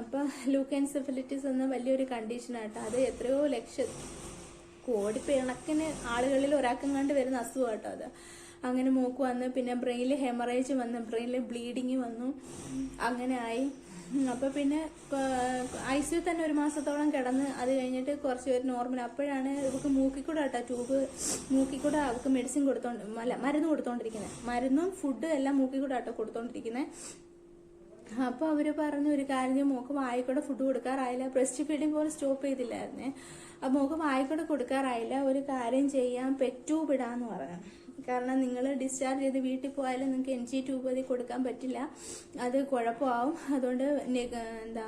അപ്പോൾ ലൂക്കൻസെഫലിറ്റിസ് എന്ന വലിയൊരു കണ്ടീഷനായിട്ട് അത് എത്രയോ ലക്ഷം കോടി പിണക്കിന് ആളുകളിൽ ഒരാൾക്കും കണ്ട് വരുന്ന അസുഖമാട്ടോ അത്. അങ്ങനെ മൂക്ക് വന്ന് പിന്നെ ബ്രെയിനിൽ ഹെമറേജ് വന്നു ബ്രെയിനിൽ ബ്ലീഡിങ് വന്നു. അങ്ങനെ ആയി. അപ്പോൾ അപ്പൊ പിന്നെ ഐ സിയു തന്നെ ഒരു മാസത്തോളം കിടന്ന് അത് കഴിഞ്ഞിട്ട് കുറച്ച് പേര് നോർമൽ അപ്പോഴാണ് ഇവർക്ക് മൂക്കിക്കൂടെ കേട്ടോ ട്യൂബ് മൂക്കിക്കൂടെ. അവർക്ക് മെഡിസിൻ കൊടുത്തോണ്ട് മരുന്ന് കൊടുത്തോണ്ടിരിക്കുന്നത് മരുന്നും ഫുഡും എല്ലാം മൂക്കിക്കൂടെ കേട്ടോ കൊടുത്തോണ്ടിരിക്കുന്നത് അപ്പോൾ അവർ പറഞ്ഞു ഒരു കാര്യം മോക്ക് വായിക്കൂടെ ഫുഡ് കൊടുക്കാറായില്ല. ബ്രസ്റ്റ് ഫീഡിങ് പോലും സ്റ്റോപ്പ് ചെയ്തില്ലായിരുന്നേ. അപ്പോൾ മോക്ക് വായിക്കൂടെ കൊടുക്കാറായില്ല ഒരു കാര്യം ചെയ്യാം പെറ്റൂബ് ഇടാന്ന് പറഞ്ഞു. കാരണം നിങ്ങൾ ഡിസ്ചാർജ് ചെയ്ത് വീട്ടിൽ പോയാലും നിങ്ങൾക്ക് എൻ ജി ട്യൂബ് അതിൽ കൊടുക്കാൻ പറ്റില്ല. അത് കുഴപ്പമാവും. അതുകൊണ്ട് എന്താ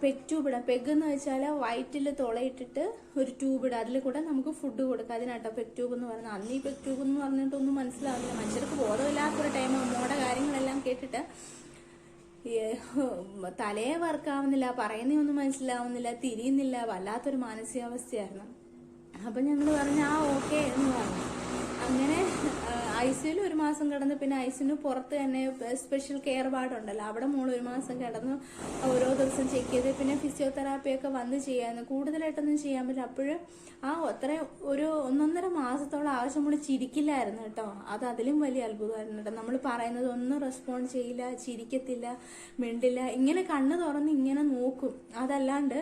പെഗ് ട്യൂബ് ഇടാം പെഗ് എന്ന് വെച്ചാൽ വയറ്റിൽ തുളയിട്ടിട്ട് ഒരു ട്യൂബ് ഇടാം. അതിൽ കൂടെ നമുക്ക് ഫുഡ് കൊടുക്കാം. അതിനാട്ടോ പെഗ് ട്യൂബ് എന്ന് പറയുന്നത്. അന്ന് ഈ പെഗ് ട്യൂബ് എന്ന് പറഞ്ഞിട്ടൊന്നും മനസ്സിലാവില്ല മനുഷ്യർക്ക് ബോധമില്ലാത്തൊരു ടൈം അമ്മയുടെ കാര്യങ്ങളെല്ലാം കേട്ടിട്ട് തലയെ വർക്കാവുന്നില്ല പറയുന്നൊന്നും മനസ്സിലാവുന്നില്ല തിരിയുന്നില്ല വല്ലാത്തൊരു മാനസികാവസ്ഥയായിരുന്നു. അപ്പം ഞങ്ങൾ പറഞ്ഞു ആ ഓക്കെ എന്ന് പറഞ്ഞു. അങ്ങനെ ഐ സിയിൽ ഒരു മാസം കിടന്ന് പിന്നെ ഐ സിന് പുറത്ത് തന്നെ സ്പെഷ്യൽ കെയർ വാർഡ് ഉണ്ടല്ലോ അവിടെ മോൾ ഒരു മാസം കിടന്നു ഓരോ ദിവസം ചെക്ക് ചെയ്ത് പിന്നെ ഫിസിയോതെറാപ്പിയൊക്കെ വന്ന് ചെയ്യാമെന്ന് കൂടുതലായിട്ടൊന്നും ചെയ്യാൻ പറ്റില്ല. അപ്പോഴും ആ അത്ര ഒരു ഒന്നൊന്നര മാസത്തോളം ആവശ്യം മോൾ ചിരിക്കില്ലായിരുന്നു കേട്ടോ. അത് അതിലും വലിയ അത്ഭുതമായിരുന്നു കേട്ടോ. നമ്മൾ പറയുന്നത് ഒന്നും റെസ്പോണ്ട് ചെയ്യില്ല ചിരിക്കത്തില്ല മിണ്ടില്ല. ഇങ്ങനെ കണ്ണ് തുറന്ന് ഇങ്ങനെ നോക്കും. അതല്ലാണ്ട്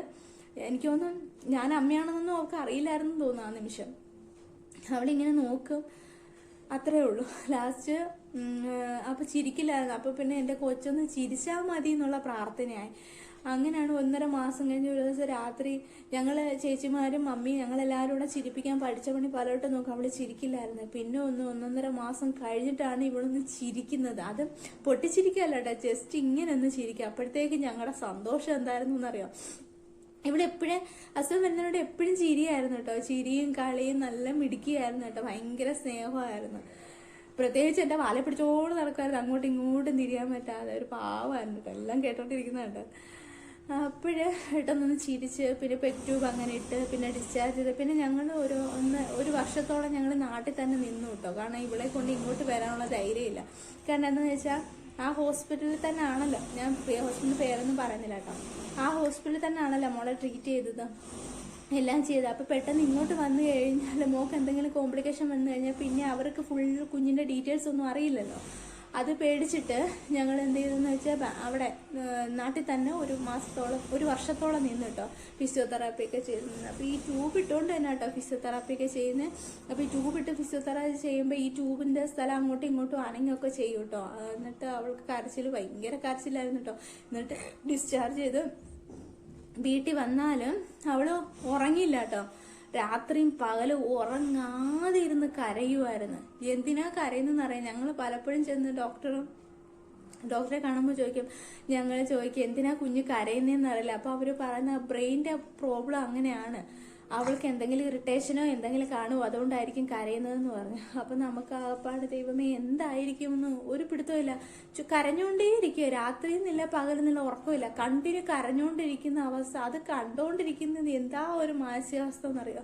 എനിക്ക് തോന്നുന്നു ഞാൻ അമ്മയാണെന്നൊന്നും അവർക്ക് അറിയില്ലായിരുന്നു തോന്നുന്നു ആ നിമിഷം. അവളിങ്ങനെ നോക്കും. അത്രേ ഉള്ളൂ. ലാസ്റ്റ് അപ്പൊ ചിരിക്കില്ലായിരുന്നു. അപ്പൊ പിന്നെ എന്റെ കൊച്ചൊന്ന് ചിരിച്ചാൽ മതി എന്നുള്ള പ്രാർത്ഥനയായി. അങ്ങനെയാണ് ഒന്നര മാസം കഴിഞ്ഞ് ഒരു ദിവസം രാത്രി ഞങ്ങൾ ചേച്ചിമാരും മമ്മിയും ഞങ്ങളെല്ലാവരും കൂടെ ചിരിപ്പിക്കാൻ പഠിച്ച പണി പലവട്ടം നോക്കും. അവൾ ചിരിക്കില്ലായിരുന്നു. പിന്നെ ഒന്ന് ഒന്നൊന്നര മാസം കഴിഞ്ഞിട്ടാണ് ഇവളൊന്ന് ചിരിക്കുന്നത്. അത് പൊട്ടിച്ചിരിക്കല്ലോ ജസ്റ്റ് ഇങ്ങനെ ഒന്ന് ചിരിക്കുക അപ്പോഴത്തേക്ക് ഞങ്ങളുടെ സന്തോഷം എന്തായിരുന്നു എന്നറിയാം? ഇവിടെ എപ്പോഴും അസുഖം വരുന്നവരോട് എപ്പോഴും ചിരിയായിരുന്നു കേട്ടോ. ചിരിയും കളിയും നല്ല മിടുക്കിയായിരുന്നു കേട്ടോ. ഭയങ്കര സ്നേഹമായിരുന്നു. പ്രത്യേകിച്ച് എന്റെ വാലെ പിടിച്ചോട് നടക്കുമായിരുന്നു. അങ്ങോട്ടും ഇങ്ങോട്ടും തിരിയാൻ പറ്റാതെ ഒരു പാവമായിരുന്നു കേട്ടോ. എല്ലാം കേട്ടോണ്ടിരിക്കുന്നുണ്ട് അപ്പോഴ് പെട്ടെന്നൊന്ന് ചിരിച്ച് പിന്നെ പെറ്റൂബ് അങ്ങനെ ഇട്ട് പിന്നെ ഡിസ്ചാർജ് ചെയ്ത് പിന്നെ ഞങ്ങൾ ഒരു ഒന്ന് ഒരു വർഷത്തോളം ഞങ്ങൾ നാട്ടിൽ തന്നെ നിന്നു കേട്ടോ. കാരണം ഇവളെ കൊണ്ട് ഇങ്ങോട്ട് വരാനുള്ള ധൈര്യമില്ല. കാരണം എന്താണെന്ന് വെച്ചാൽ ആ ഹോസ്പിറ്റലിൽ തന്നെ ആണല്ലോ ഞാൻ ഹോസ്പിറ്റലിന്റെ പേരൊന്നും പറയുന്നില്ല കേട്ടോ. ആ ഹോസ്പിറ്റലിൽ തന്നെ ആണല്ലോ മോളെ ട്രീറ്റ് ചെയ്തത്. എല്ലാം ചെയ്ത്. അപ്പോൾ പെട്ടെന്ന് ഇങ്ങോട്ട് വന്നു കഴിഞ്ഞാൽ മോക്ക് എന്തെങ്കിലും കോംപ്ലിക്കേഷൻ വന്നു കഴിഞ്ഞാൽ പിന്നെ അവർക്ക് ഫുൾ കുഞ്ഞിന്റെ ഡീറ്റെയിൽസ് ഒന്നും അറിയില്ലല്ലോ. അത് പേടിച്ചിട്ട് ഞങ്ങൾ എന്ത് ചെയ്തെന്ന് വെച്ചാൽ അവിടെ നാട്ടിൽ തന്നെ ഒരു മാസത്തോളം ഒരു വർഷത്തോളം നിന്ന് കേട്ടോ ഫിസിയോതെറാപ്പി ഒക്കെ ചെയ്തിരുന്നത് അപ്പോൾ ഈ ട്യൂബ് ഇട്ടുകൊണ്ട് തന്നെ കേട്ടോ ഫിസിയോതെറാപ്പി ഒക്കെ ചെയ്യുന്നത് അപ്പോൾ ഈ ട്യൂബ് ഇട്ട് ഫിസിയോതെറാപ്പി ചെയ്യുമ്പോൾ ഈ ട്യൂബിന്റെ സ്ഥലം അങ്ങോട്ടും ഇങ്ങോട്ടും അനങ്ങൊക്കെ ചെയ്യും കേട്ടോ. എന്നിട്ട് അവൾക്ക് കരച്ചിൽ ഭയങ്കര കരച്ചിലായിരുന്നു കേട്ടോ. എന്നിട്ട് ഡിസ്ചാർജ് ചെയ്ത് വീട്ടിൽ വന്നാലും അവൾ ഉറങ്ങിയില്ല കേട്ടോ. രാത്രിയും പകലും ഉറങ്ങാതെ ഇരുന്ന് കരയുമായിരുന്നു എന്തിനാ കരയുന്നെന്ന് അറിയാം. ഞങ്ങൾ പലപ്പോഴും ചെന്ന് ഡോക്ടറും ഡോക്ടറെ കാണുമ്പോൾ ചോദിക്കും ഞങ്ങൾ ചോദിക്കും എന്തിനാ കുഞ്ഞ് കരയുന്നതെന്ന് അറിയില്ല. അപ്പൊ അവർ പറയുന്ന ബ്രെയിന്റെ പ്രോബ്ലം അങ്ങനെയാണ്. അവൾക്ക് എന്തെങ്കിലും ഇറിറ്റേഷനോ എന്തെങ്കിലും കാണുമോ അതുകൊണ്ടായിരിക്കും കരയുന്നതെന്ന് പറഞ്ഞു. അപ്പൊ നമുക്ക് ആകപ്പാട് ദൈവമേ എന്തായിരിക്കും എന്ന് ഒരു പിടുത്തമില്ല ചു- രാത്രി രാത്രിയെന്നില്ല പകലെന്നില്ല ഉറക്കമില്ല കണ്ടിന്യൂ കരഞ്ഞുകൊണ്ടിരിക്കുന്ന അവസ്ഥ. അത് കണ്ടുകൊണ്ടിരിക്കുന്നത് എന്താ ഒരു മാനസികാവസ്ഥ എന്നറിയോ?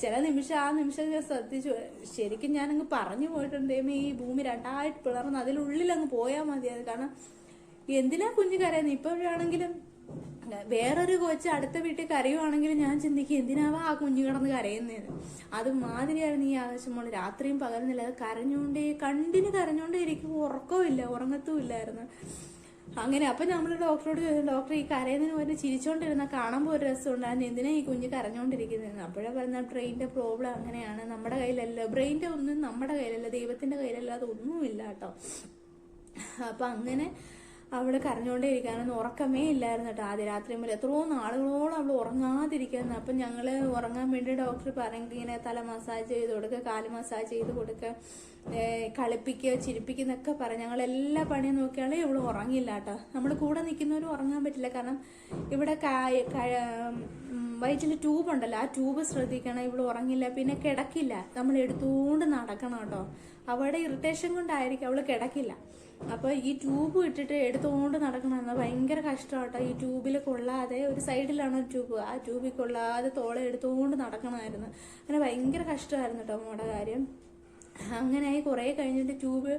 ചില നിമിഷം ആ നിമിഷം ഞാൻ ശ്രദ്ധിച്ചു. ശരിക്കും ഞാനങ്ങ് പറഞ്ഞു പോയിട്ടുണ്ട്. ദൈവമേ ഈ ഭൂമി രണ്ടായിട്ട് പിളർന്ന് അതിനുള്ളിൽ അങ്ങ് പോയാൽ മതിയായിരുന്നു. കാരണം എന്തിനാ കുഞ്ഞു കരയുന്നത് ഇപ്പോഴാണെങ്കിലും വേറൊരു കൊച്ച് അടുത്ത വീട്ടിൽ കരയുവാണെങ്കിൽ ഞാൻ ചിന്തിക്കും എന്തിനാവാ ആ കുഞ്ഞു കിടന്ന് കരയുന്നത് അത് മാതിരിയായിരുന്നു ഈ ആവശ്യം മോൾ രാത്രിയും പകരുന്നില്ല അത് കരഞ്ഞുകൊണ്ടേ കണ്ടിന് കരഞ്ഞുകൊണ്ടേ ഇരിക്കും ഉറക്കമില്ല ഉറങ്ങത്തും ഇല്ലായിരുന്നു. അങ്ങനെ അപ്പൊ നമ്മൾ ഡോക്ടറോട് ചോദിച്ചു ഡോക്ടർ ഈ കരയുന്നതിന് പോലെ ചിരിച്ചോണ്ടിരുന്ന കാണുമ്പോൾ ഒരു രസമുണ്ടായിരുന്നു എന്തിനാ ഈ കുഞ്ഞ് കരഞ്ഞോണ്ടിരിക്കുന്നത് അപ്പോഴേ പറഞ്ഞ ബ്രെയിന്റെ പ്രോബ്ലം അങ്ങനെയാണ്. നമ്മുടെ കയ്യിലല്ല ബ്രെയിന്റെ ഒന്നും നമ്മുടെ കയ്യിലല്ല ദൈവത്തിന്റെ കയ്യിലല്ലാതെ ഒന്നുമില്ല കേട്ടോ. അപ്പൊ അങ്ങനെ അവൾ കരഞ്ഞോണ്ടേ ഇരിക്കാനൊന്നും ഉറക്കമേ ഇല്ലായിരുന്നു കേട്ടോ ആദ്യ രാത്രി മുതൽ. എത്രയോ നാളുകളോളം അവൾ ഉറങ്ങാതിരിക്കുന്നു അപ്പം ഞങ്ങൾ ഉറങ്ങാൻ വേണ്ടി ഡോക്ടർ പറയും ഇങ്ങനെ തല മസാജ് ചെയ്ത് കൊടുക്കുക കാൽ മസാജ് ചെയ്ത് കൊടുക്കുക. കളിപ്പിക്കുക ചിരിപ്പിക്കുന്നൊക്കെ പറഞ്ഞ് ഞങ്ങൾ എല്ലാ പണിയും നോക്കിയാലും ഇവൾ ഉറങ്ങില്ല കേട്ടോ. നമ്മൾ കൂടെ നിൽക്കുന്നവരും ഉറങ്ങാൻ പറ്റില്ല. കാരണം ഇവിടെ വയറ്റിൽ ട്യൂബ് ഉണ്ടല്ലോ. ആ ട്യൂബ് ശ്രദ്ധിക്കണം. ഇവിടെ ഉറങ്ങില്ല പിന്നെ കിടക്കില്ല. നമ്മൾ എടുത്തുകൊണ്ട് നടക്കണം കേട്ടോ. അവിടെ ഇറിറ്റേഷൻ കൊണ്ടായിരിക്കും അവൾ കിടക്കില്ല. അപ്പൊ ഈ ട്യൂബ് ഇട്ടിട്ട് എടുത്തുകൊണ്ട് നടക്കണമെന്ന് ഭയങ്കര കഷ്ടമാട്ടോ ഈ ട്യൂബിൽ കൊള്ളാതെ ഒരു സൈഡിലാണ് ട്യൂബ് ആ ട്യൂബിൽ കൊള്ളാതെ തോളെ എടുത്തുകൊണ്ട് നടക്കണമായിരുന്നു. അങ്ങനെ ഭയങ്കര കഷ്ടമായിരുന്നു കേട്ടോ മോടെ കാര്യം. അങ്ങനെയായി കുറേ കഴിഞ്ഞിട്ട് ട്യൂബ്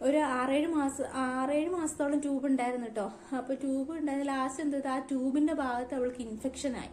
ഒരു ആറേഴ് മാസം ആറേഴ് മാസത്തോളം ട്യൂബ് ഉണ്ടായിരുന്നു കേട്ടോ അപ്പോൾ ട്യൂബ് ഉണ്ടായിരുന്ന ലാസ്റ്റ് എന്തത് ആ ട്യൂബിന്റെ ഭാഗത്ത് അവൾക്ക് ഇൻഫെക്ഷൻ ആയി